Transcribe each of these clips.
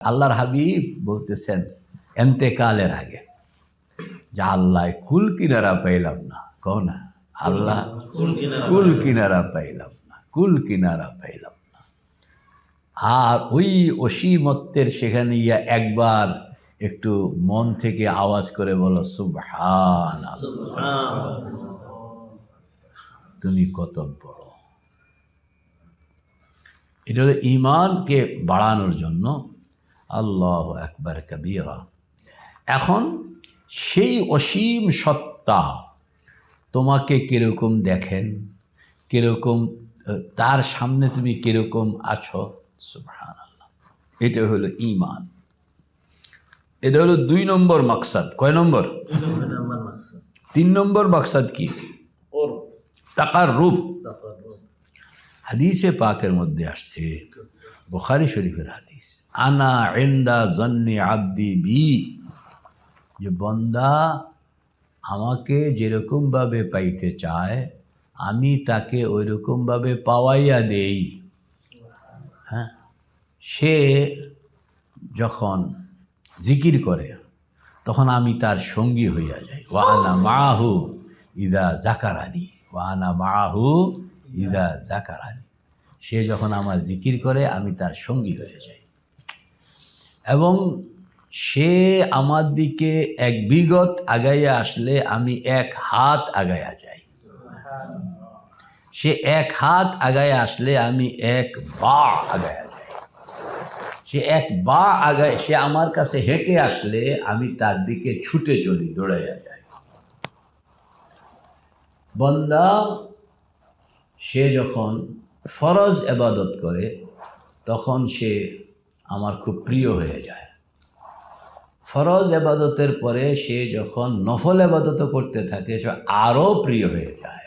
আল্লাহর হাবিব বলতেছেন এন্তেকালের আগে যে আল্লাহ কুল কিনারা পাইলাম না। কও না আল্লাহ কুল কিনারা পাইলাম না। কুল কিনারা পাইলাম না। আর ওই অসীমত্বের সেখানে ইয়া একবার একটু মন থেকে আওয়াজ করে বলো সুবহান তুমি কত বড়। এটা হলো ইমানকে বাড়ানোর জন্য আল্লাহ একবার কবিরা। এখন সেই অসীম সত্তা তোমাকে কীরকম দেখেন কীরকম তার সামনে তুমি কীরকম আছো? সুবহান আল্লাহ এটা হলো ইমান এটা হলো দুই নম্বর মাকসাদ। কয় নম্বর? তিন নম্বর মাকসাদ কি? টাকার রূপ হাদিসে পাকের মধ্যে আসছে বুখারি শরীফের হাদিস। আনা এন্ডা জন্নি আব্দি বি। যে বন্দা আমাকে যেরকমভাবে পাইতে চায়, আমি তাকে ওইরকমভাবে পাওয়াইয়া দেই। হ্যাঁ? সে যখন জিকির করে, তখন আমি তার সঙ্গী হইয়া যাই। ওয়ানা মাহু ইদা জাকারানি। ওয়ানা মাহু ইদা জাকারানি। সে যখন আমার জিকির করে, আমি তার সঙ্গী হয়ে যাই। এবং সে আমার দিকে এক বিগত আগাইয়া আসলে আমি এক হাত আগাইয়া যাই। সে এক হাত আগায় আসলে আমি এক বা আগায়া যাই। সে এক বা আগায় সে আমার কাছে হেঁটে আসলে আমি তার দিকে ছুটে চলি, দৌড়াইয়া যাই। বন্দা, সে যখন ফরজ এবাদত করে, তখন সে আমার খুব প্রিয় হয়ে যায়। ফরজ এবাদতের পরে সে যখন নফল এবাদত করতে থাকে, সে আরও প্রিয় হয়ে যায়।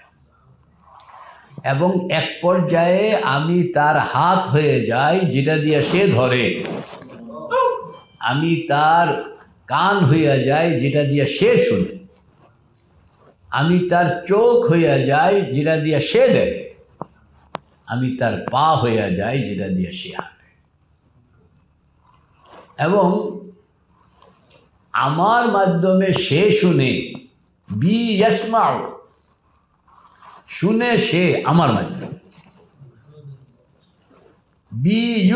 এবং এক পর্যায়ে আমি তার হাত হয়ে যাই, যেটা দিয়ে সে ধরে। আমি তার কান হইয়া যাই, যেটা দিয়ে সে শুনে। আমি তার চোখ হইয়া যাই, যেটা দিয়ে সে দেখে। আমি তার পা হইয়া যাই, যেটা দিয়ে সে হাঁটে। এবং আমার মাধ্যমে সে শুনে, বি শুনে সে আমার মাধ্যমে। বি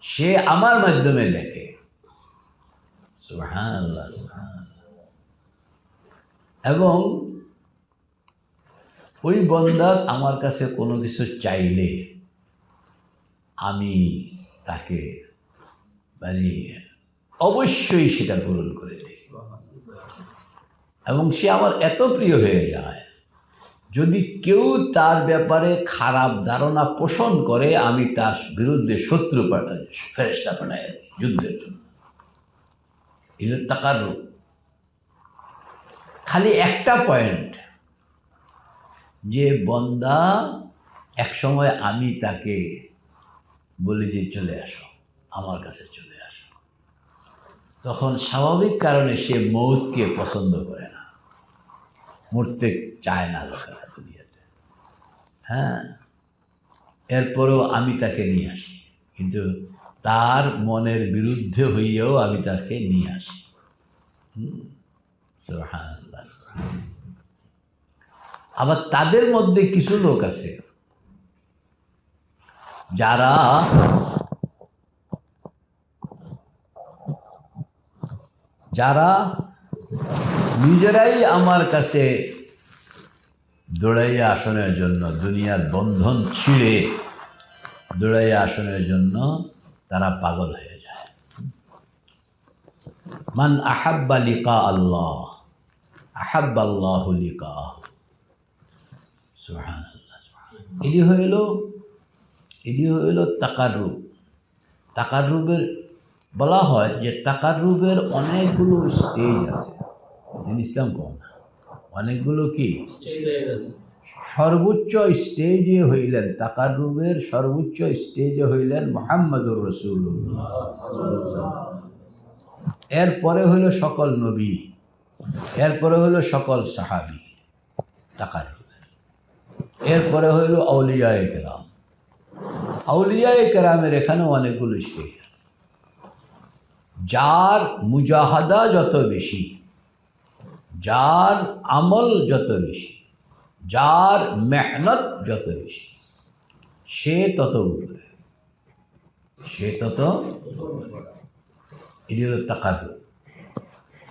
সে আমার মাধ্যমে দেখে। এবং ওই বন্দা আমার কাছে কোনো কিছু চাইলে আমি তাকে মানে অবশ্যই সেটা পূরণ করে দিই। এবং সে আমার এত প্রিয় হয়ে যায়, যদি কেউ তার ব্যাপারে খারাপ ধারণা পোষণ করে, আমি তার বিরুদ্ধে শত্রু পাঠাই ফেরেস্তা পাঠাই যুদ্ধের জন্য। এগুলো রূপ খালি একটা পয়েন্ট যে বন্দা এক সময় আমি তাকে বলি যে চলে আসো, আমার কাছে চলে আসো। তখন স্বাভাবিক কারণে সে মৌতকে পছন্দ করে না। মরতে চায় না লোকেরা দুনিয়াতে। হ্যাঁ এরপরেও আমি তাকে নিয়ে আসি। কিন্তু তার মনের বিরুদ্ধে হইয়াও আমি তাকে নিয়ে আসি। সুবহানাল্লাহ। আবার তাদের মধ্যে কিছু লোক আছে যারা যারা নিজেরাই আমার কাছে দৌড়াইয়া আসনের জন্য দুনিয়ার বন্ধন ছিঁড়ে দৌড়াইয়া আসনের জন্য তারা পাগল হয়ে যায়। মান আহাব্বা লিকা আল্লাহ, আহাব্বাল্লাহ লিকা এটি হইল এটি হইল তাকারুব তাকারুবের বলা হয় যে তাকারুবের অনেকগুলো স্টেজ আছে। জিনিসটা কম অনেকগুলো কি? সর্বোচ্চ স্টেজে হইলেন তাকারুবের সর্বোচ্চ স্টেজে হইলেন মোহাম্মদুর রসুল এরপরে হইল সকল নবী। এরপরে হইল সকল সাহাবি। তাকারুবের এরপরে হইল আউলিয়া কেরাম। আউলিয়ায় কেরামের এখানে অনেকগুলো স্টেজ আছে। যার মুজাহাদা যত বেশি, যার আমল যত বেশি, যার মেহনত যত বেশি, সে তত উপরে। সে তত এটি হলো তাকারুপ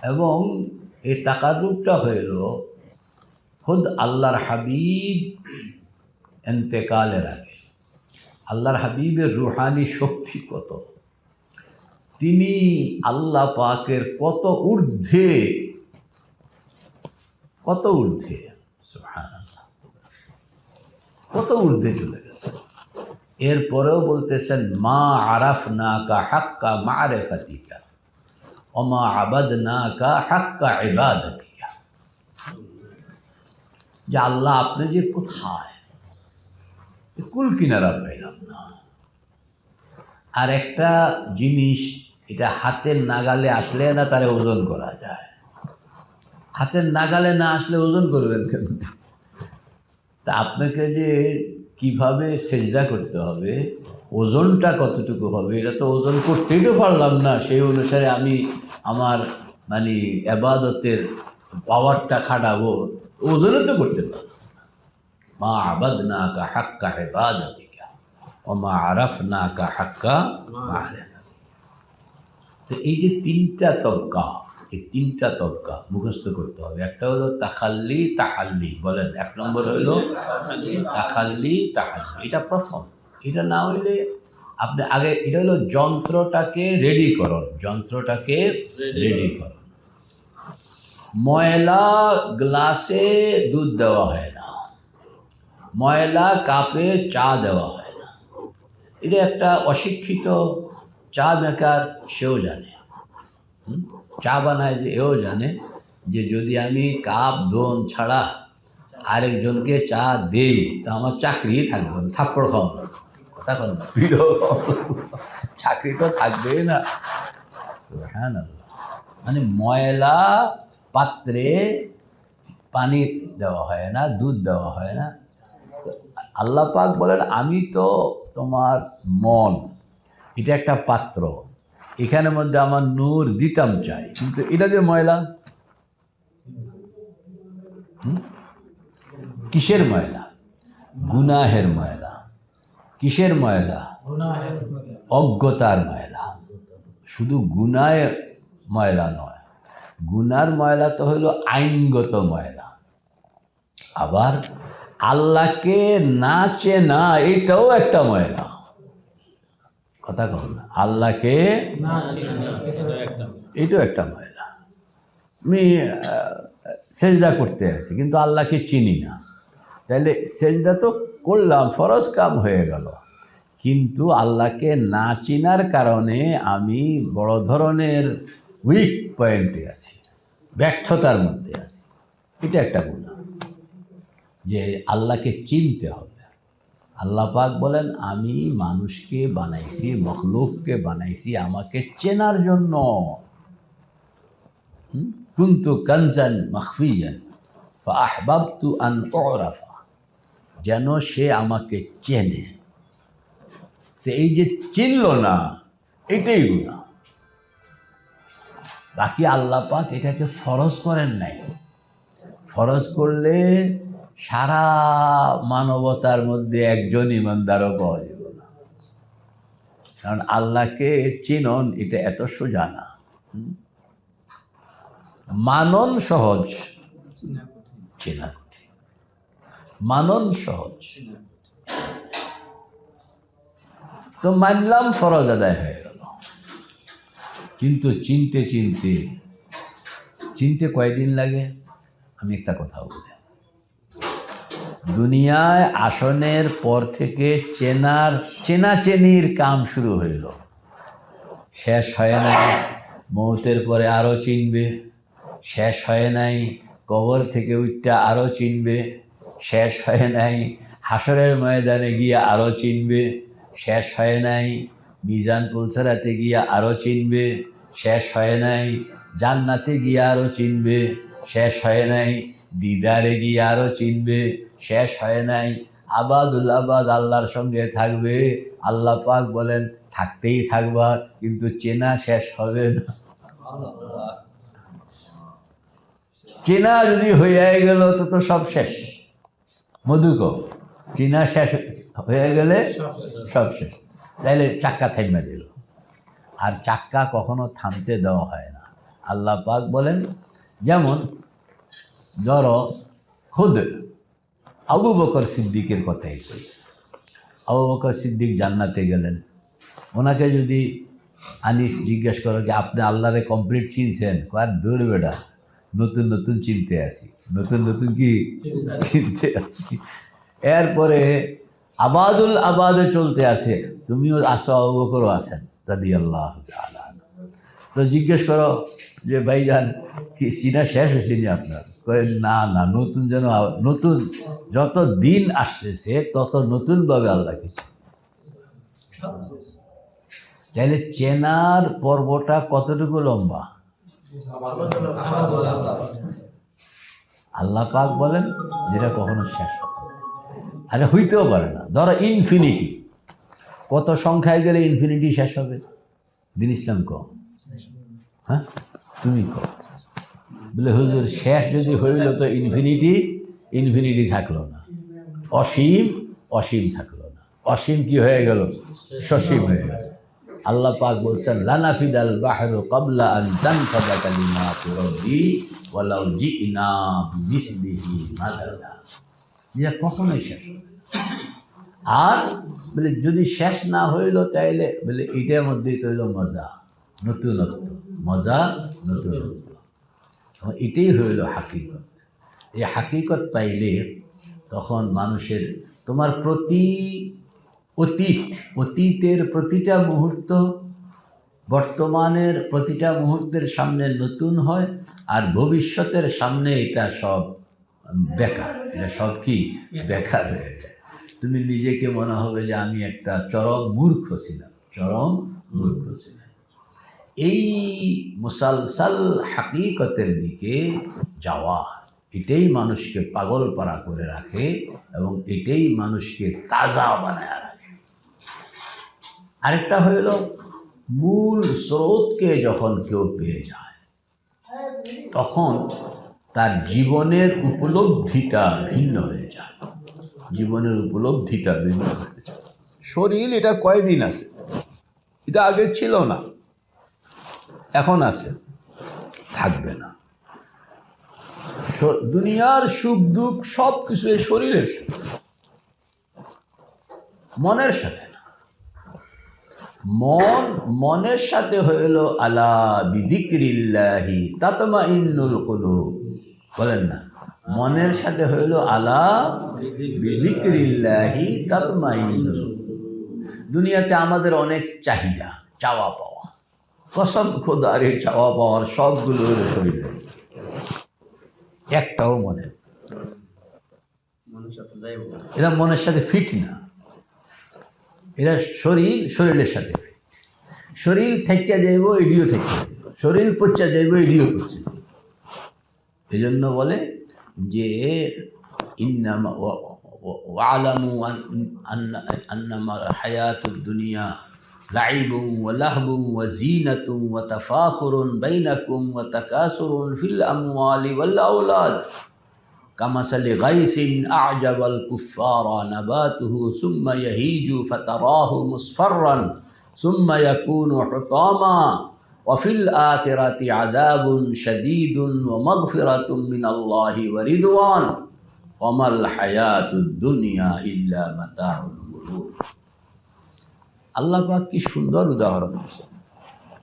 এবং এই তাকারুপটা হইল খুদ আল্লাহর হাবিব এন্তেকালের আগে আল্লাহর হাবিবের রুহানি শক্তি কত তিনি আল্লাহ পাকের কত ঊর্ধ্বে কত ঊর্ধ্বে কত ঊর্ধ্বে চলে গেছে। এরপরেও বলতেছেন, মা আরাফ না কা হাক্কা মারেফাতিকা অমা আবাদ না কা হাক্কা ইবাদতিকা। যে আল্লাহ আপনি যে কোথায়? কুল কিনারা পাইলাম না। আর একটা জিনিস, এটা হাতের নাগালে আসলে না তারে ওজন করা যায়? হাতের নাগালে না আসলে ওজন করবেন কেন? তা আপনাকে যে কীভাবে সেজদা করতে হবে, ওজনটা কতটুকু হবে, এটা তো ওজন করতেই তো পারলাম না। সেই অনুসারে আমি আমার মানে আবাদতের পাওয়ারটা খাটাবো। ওজনও তো করতে পারলাম মা আবাদ না কা হাক্কা হেবাদিকা ও মা আরাফ না কা হাক্কা। তো এই যে তিনটা তবকা এই তিনটা তবকা মুখস্থ করতে হবে। একটা হলো তাখাল্লি তাহাল্লি বলেন। এক নম্বর হলো তাখাল্লি তাহাল্লি। এটা প্রথম। এটা না হইলে আপনি আগে এটা হলো যন্ত্রটাকে রেডি করুন। যন্ত্রটাকে রেডি করুন। ময়লা গ্লাসে দুধ দেওয়া হয় না। ময়লা কাপে চা দেওয়া হয় না। এটা একটা অশিক্ষিত চা মেকার, সেও জানে। চা বানায় যে, এও জানে যে, যদি আমি কাপ ধোন ছাড়া আরেকজনকে চা দেই, তা আমার চাকরি থাকবে থাপ্পড় খাওয়ানো কথা চাকরি তো থাকবেই না। হ্যাঁ না মানে ময়লা পাত্রে পানি দেওয়া হয় না, দুধ দেওয়া হয় না। আল্লাহ পাক বলেন, আমি তো তোমার মন। এটা একটা পাত্র। এখানের মধ্যে আমার নূর দিতাম চাই। কিন্তু এটা যে ময়লা? কিসের ময়লা? গুনাহের ময়লা। কিসের ময়লা? অজ্ঞতার ময়লা। শুধু গুনায় ময়লা নয়। গুনার ময়লা তো হইল আইনগত ময়লা। আবার আল্লাহকে না চেনা এটাও একটা ময়লা। কথা কহ না আল্লাহকে এটাও একটা ময়লা। আমি সেজদা করতে আছি কিন্তু আল্লাহকে চিনি না। তাহলে সেজদা তো করলাম ফরজ কাম হয়ে গেল। কিন্তু আল্লাহকে না চিনার কারণে আমি বড় ধরনের উইক পয়েন্টে আছি, ব্যর্থতার মধ্যে আছি। এটা একটা গুণা যে আল্লাহকে চিনতে হবে। আল্লাহ পাক বলেন, আমি মানুষকে বানাইছি, মখলুককে বানাইছি, আমাকে চেনার জন্য? কুন্তু কনজান মখফিয়ান ফাহবাবতু আন ওরাফা যেন সে আমাকে চেনে। তো এই যে চিনল না, এটাই গুণা বাকি আল্লাহ পাক এটাকে ফরজ করেন নাই। ফরজ করলে সারা মানবতার মধ্যে একজন ইমানদারও পাওয়া যাবে না। কারণ আল্লাহকে চিনন এটা এত সোজা না। মানন সহজ। চেনা মানন সহজ। তো মানলাম ফরজ আদায় হয়ে গেল। কিন্তু চিনতে চিনতে চিনতে কয়দিন লাগে? আমি একটা কথা বলি। দুনিয়ায় আসনের পর থেকে চেনার, চেনাচেনির কাম শুরু হইল। শেষ হয় নাই, মৌতের পরে আরও চিনবে। শেষ হয় নাই, কবর থেকে উঠটা আরও চিনবে। শেষ হয় নাই, হাসরের ময়দানে গিয়ে আরও চিনবে। শেষ হয় নাই মিজান পুলসারাতে গিয়ে আরও চিনবে, শেষ হয় নাই। জান্নাতে গিয়ে আরও চিনবে, শেষ হয় নাই। দিদারে গিয়ে আরও চিনবে, শেষ হয় নাই। আবাদুল আবাদ আল্লাহর সঙ্গে থাকবে। আল্লাহ পাক বলেন, থাকতেই থাকবা, কিন্তু চেনা শেষ হবে না। চেনা যদি হয়ে গেল, তো তো সব শেষ। মধুক চেনা শেষ হয়ে গেলে সব শেষ। তাইলে চাক্কা থাইমা দিল। আর চাক্কা কখনো থামতে দেওয়া হয় না। আল্লাহ পাক বলেন, যেমন ধরো খুদ, আবু বকর সিদ্দিকের কথাই কই। আবু বকর সিদ্দিক জান্নাতে গেলেন। ওনাকে যদি আনিস জিজ্ঞেস করো কি, আপনি আল্লাহরে কমপ্লিট চিনছেন? আর দূর বেটা, নতুন নতুন চিনতে আসি। নতুন নতুন কি? চিনতে আসি। এরপরে আবাদুল আবাদে চলতে আসে তুমিও আসো, আবু বকরও আসেন রাদি আল্লাহ তো জিজ্ঞেস করো যে, ভাইজান, কি সিনা শেষ হয়েছে নি আপনার? কয়ে, না না, নতুন যেন, নতুন যত দিন আসতেছে, তত নতুনভাবে আল্লাহকে চিনতেছে। তাহলে চেনার পর্বটা কতটুকু লম্বা? আল্লাহ পাক বলেন, যেটা কখনো শেষ হবে আরে হইতেও পারে না। ধরো ইনফিনিটি কত সংখ্যায় গেলে ইনফিনিটি শেষ হবে? দিন ইসলাম কম। হ্যাঁ? তুমি কম। বলে হুজুর, শেষ যদি হইল তো ইনফিনিটি ইনফিনিটি থাকল না। অসীম অসীম থাকল না। অসীম কি হয়ে গেল? সসীম হয়ে গেল। আল্লাহ পাক বলছেন, লানাফিদাল বাহরু কবলা আন তানফাদা কালিমাতু রাব্বি ওয়ালাউ জিনা বিমিসলিহি মাদাদা। এটা কখনোই শেষ আর বলে, যদি শেষ না হইল তাইলে বলে এটার মধ্যেই তো হইল মজা, নতুনত্ব। মজা, নতুনত্ব। এটাই হইল হাকিকত। এই হাকিকত পাইলে তখন মানুষের, তোমার প্রতি অতীত, অতীতের প্রতিটা মুহূর্ত বর্তমানের প্রতিটা মুহূর্তের সামনে নতুন হয়, আর ভবিষ্যতের সামনে এটা সব বেকার এটা সব কি? বেকার হয়ে যায়। তুমি নিজেকে মনে হবে যে আমি একটা চরম মূর্খ ছিলাম চরম মূর্খ ছিলাম। এই মুসালসাল হাকিকতের দিকে যাওয়া এটাই মানুষকে পাগল পারা করে রাখে এবং এটাই মানুষকে তাজা বানায় রাখে। আরেকটা হইল মূল স্রোতকে যখন কেউ পেয়ে যায় তখন তার জীবনের উপলব্ধিটা ভিন্ন হয়ে যায়। জীবনের উপলব্ধিটা ভিন্ন হয়ে যায়। শরীর এটা কয়দিন আছে? এটা আগে ছিল না। এখন আছে। থাকবে না। দুনিয়ার সুখ দুঃখ সব কিছু এই শরীরের সাথে। মনের সাথে না। মন মনের সাথে হইল আলা বিদিক্রিল্লাহি তাতমা ইন্নুল কুলুব। বলেন না। মনের সাথে হইল আলা দুনিয়াতে আমাদের অনেক চাহিদা চাওয়া পাওয়া। কসম খোদার এই চাওয়া পাওয়ার সবগুলো হলো শরীরে। একটাও মনে এরা মনের সাথে ফিট না। এরা শরীর শরীরের সাথে ফিট শরীর থেকে যাইব এডিও থেকে শরীর পচা যাইব এডিও পচে যাইব। এই জন্য বলে যে ইন্নামা ওয়া- ওয়া- ওয়ালামু আন- আন্না- আন্নামার হায়াতুদ দুনিয়া لعب ولهب وزينة وتفاخر بينكم وتكاثر في الأموال والأولاد كمثل غيث أعجب الكفار نباته ثم يهيج فتراه مصفرا ثم يكون حطاما ওয়াফিল আখেরাতি আদাবুন শদীদুন ও মগফিরাতুম মিন আল্লাহি ওয়ারিদওয়ান অমাল হায়াতুদ্দুনিয়া ইল্লা মাতাউল গুরুর আল্লাহ পাক কি সুন্দর উদাহরণ আছে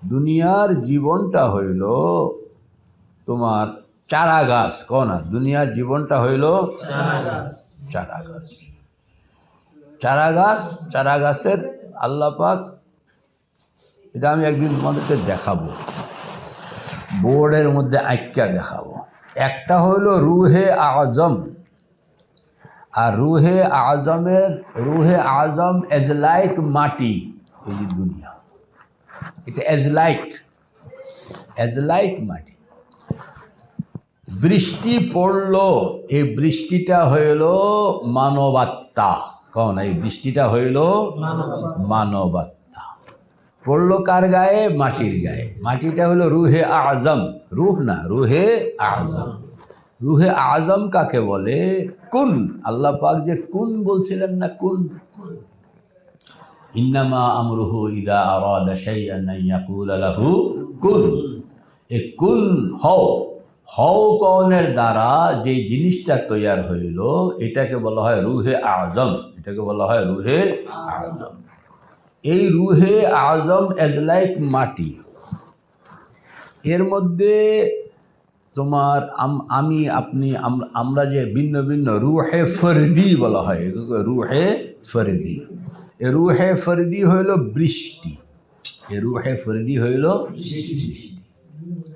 দুনিয়ার জীবনটা হইল তোমার চারা গাছ কনা দুনিয়ার জীবনটা হইল চারা গাছ চারা গাছ চারা গাছের আল্লাপাক এটা আমি একদিন তোমাদেরকে দেখাবো। বোর্ডের মধ্যে আইক্যা দেখাবো। একটা হইল রুহে আজম। আর রুহে আজমের রুহে আজম এজ লাইক মাটি এই যে দুনিয়া। এটা এজ লাইক এজ লাইক মাটি। বৃষ্টি পড়ল এই বৃষ্টিটা হইল মানবাত্মা। কন এই বৃষ্টিটা হইল মানবাত্মা। পড়ল কার গায়ে? মাটির গায়ে। মাটিটা হলো রুহে আজম। রুহ না, রুহে আজম। রুহে আজম কাকে বলে? কুন। আল্লাহ পাক যে কুন বলছিলেন না কুন? ইন্নামা আমরুহু ইদা আরাদা শাইআন আন ইয়াকুলা লাহু কুন। এ কুন হও। হও কনের দ্বারা যে জিনিসটা তৈয়ার হইল, এটাকে বলা হয় রুহে আজম। এটাকে বলা হয় রুহে আজম। এই রুহে আজম এজ লাইক মাটি। এর মধ্যে তোমার আম- আপনি, আম- আমরা যে ভিন্ন ভিন্ন রুহে ফরদি বলা হয় রুহে ফরদি। এ রুহে ফরদি হইল বৃষ্টি। এ রুহে ফরদি হইল বৃষ্টি।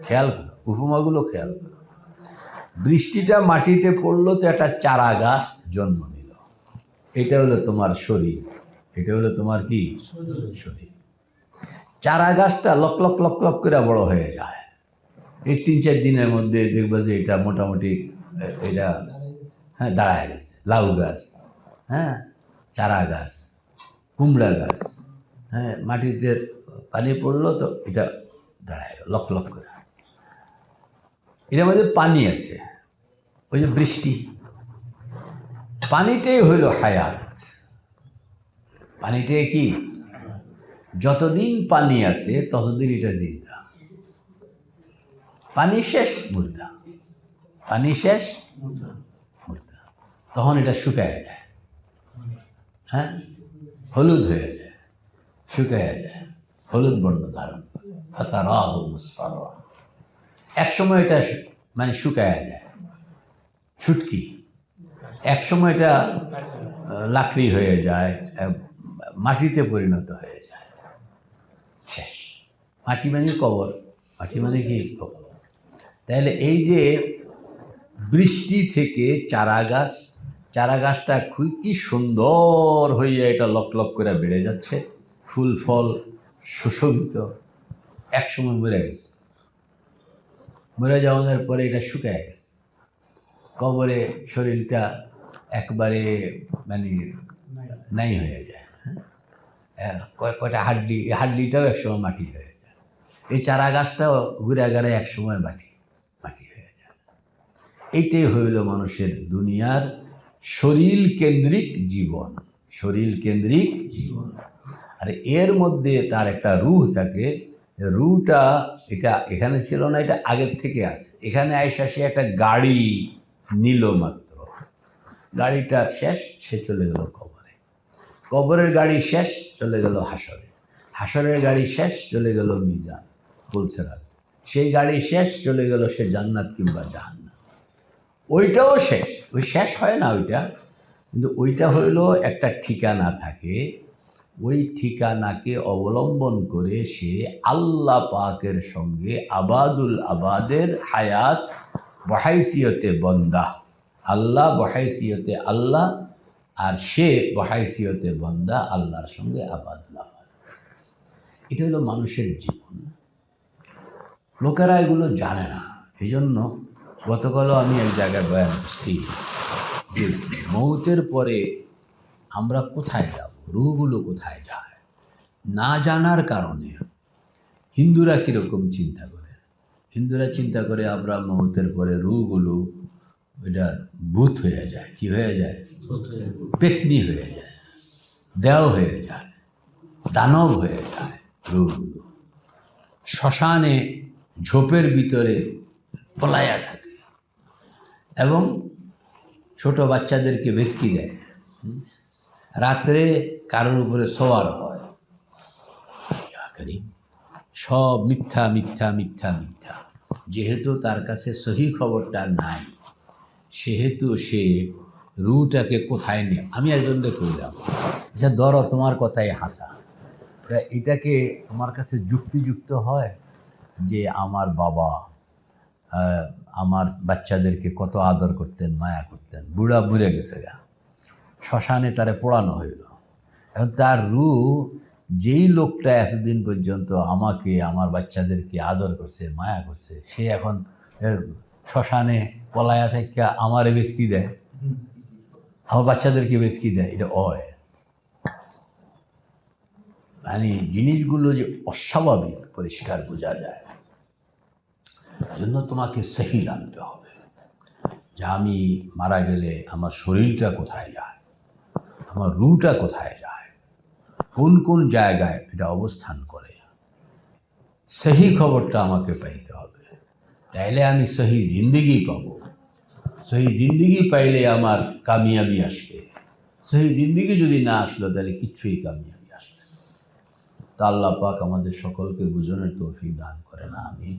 খেয়াল করো, উপমাগুলো খেয়াল করো। বৃষ্টিটা মাটিতে পড়ল তো একটা চারা গাছ জন্ম নিল। এটা হলো তোমার শরীর। এটা হলো তোমার কি? শরীর। চারা গাছটা লক লক লক লক করে বড় হয়ে যায়। এই তিন, চার দিনের মধ্যে দেখবে যে এটা মোটামুটি, এটা হ্যাঁ দাঁড়ায় গেছে। লাউ গাছ হ্যাঁ চারা গাছ, কুমড়া গাছ হ্যাঁ মাটিতে পানি পড়ল তো এটা দাঁড়ায় লক লক করে। এটার মধ্যে পানি আছে, ওই যে বৃষ্টি। পানিটাই হইল হায়াত। পানিটাই কি? যতদিন পানি আছে, ততদিন এটা জিন্দা। পানি শেষ, মুর্দা। পানি শেষ, মুর্দা। তখন এটা শুকায় যায়। হ্যাঁ? হলুদ হয়ে যায়। শুকায় যায়। হলুদ বর্ণ ধারণ করে। ফাতা রাহ মুসফার এক সময় এটা মানে শুকায় যায়। শুটকি। এক সময় এটা লাকড়ি হয়ে যায় মাটিতে পরিণত হয়ে যায়। শেষ। মাটি মানে কবর। মাটি মানে কি? কবর। তাহলে এই যে বৃষ্টি থেকে চারা গাছ চারা গাছটা খুব কি সুন্দর হইয়া এটা লক লক করে বেড়ে যাচ্ছে। ফুল ফল সুশোভিত। একসময় মরে গেছে। মরে যাওয়ার পরে এটা শুকায় গেছে। কবরে শরীরটা একবারে মানে নাই হয়ে যায়। কয়টা হাড্ডি, হাড্ডিটাও একসময় মাটি হয়ে যায়। এই চারা গাছটাও ঘুরে গেলে একসময় মাটি মাটি হয়ে যায়। এইটাই হইল মানুষের দুনিয়ার শরীর কেন্দ্রিক জীবন শরীর কেন্দ্রিক জীবন। আর এর মধ্যে তার একটা রুহ থাকে। রুটা এটা এখানে ছিল না, এটা আগের থেকে আছে। এখানে আইসা সে একটা গাড়ি নিল মাত্র। গাড়িটা শেষ, সে চলে গেল কবরে। কবরের গাড়ি শেষ, চলে গেল হাসরে। হাসরের গাড়ি শেষ, চলে গেল মিজান রাত। সেই গাড়ি শেষ, চলে গেল সে জান্নাত কিংবা জাহান্নাত ওইটাও শেষ। ওই শেষ হয় না ওইটা, কিন্তু ওইটা হইল একটা ঠিকানা থাকে। ওই ঠিকানাকে অবলম্বন করে সে আল্লাহ পাকের সঙ্গে আবাদুল আবাদের হায়াত বহাইসিয়তে বন্দা। আল্লাহ বহাইসিয়তে আল্লাহ আর সে বহাইসিয়তে বন্দা আল্লাহর সঙ্গে আবাদ এটা হলো মানুষের জীবন। লোকেরা এগুলো জানে না। এই জন্য গতকালও আমি এক জায়গায় বয়ান করছি যে মৌতের পরে আমরা কোথায় যাব? রুহগুলো কোথায় যায়? না জানার কারণে হিন্দুরা কীরকম চিন্তা করে? হিন্দুরা চিন্তা করে আমরা মৌতের পরে রুহগুলো ওইটা ভূত হয়ে যায়। কি হয়ে যায়? পেতনি হয়ে যায়। দেও হয়ে যায়। দানব হয়ে যায়। রুহগুলো শ্মশানে ঝোপের ভিতরে পলায়া থাকে এবং ছোট বাচ্চাদেরকে বেসকি দেয়। রাত্রে কারোর উপরে সওয়ার হয়। সব মিথ্যা মিথ্যা মিথ্যা মিথ্যা। যেহেতু তার কাছে সহি খবরটা নাই। সেহেতু সে রুটাকে কোথায় নিয়ে? আমি একজনকে কইলাম আচ্ছা ধরো তোমার কথাই হাসা। তা এটাকে তোমার কাছে যুক্তিযুক্ত হয় যে আমার বাবা আমার বাচ্চাদেরকে কত আদর করতেন, মায়া করতেন, বুড়া বুড়ে গেছে গা। শ্মশানে তারে পোড়ানো হইল। এখন তার রু যেই লোকটা এতদিন পর্যন্ত আমাকে, আমার বাচ্চাদেরকে আদর করছে, মায়া করছে, সে এখন শ্মশানে পলায়া থেকে আমারে বেসকি দেয়। আমার বাচ্চাদেরকে বেসকি দেয় এটা অয় মানে জিনিসগুলো যে অস্বাভাবিক পরিষ্কার বোঝা যায়। জন্য তোমাকে সহি জানতে হবে যে আমি মারা গেলে আমার শরীরটা কোথায় যায় আমার রুটা কোথায় যায় কোন কোন জায়গায় এটা অবস্থান করে। সহি খবরটা আমাকে পাইতে হবে। তাইলে আমি সহি জিন্দিগি পাব। সহি জিন্দিগি পাইলে আমার কামিয়াবি আসবে। সহি জিন্দিগি যদি না আসলো তাহলে কিচ্ছুই কামিয়াবি আসবে। তা আল্লাহ পাক আমাদের সকলকে বুঝনের তৌফিক দান করে না আমি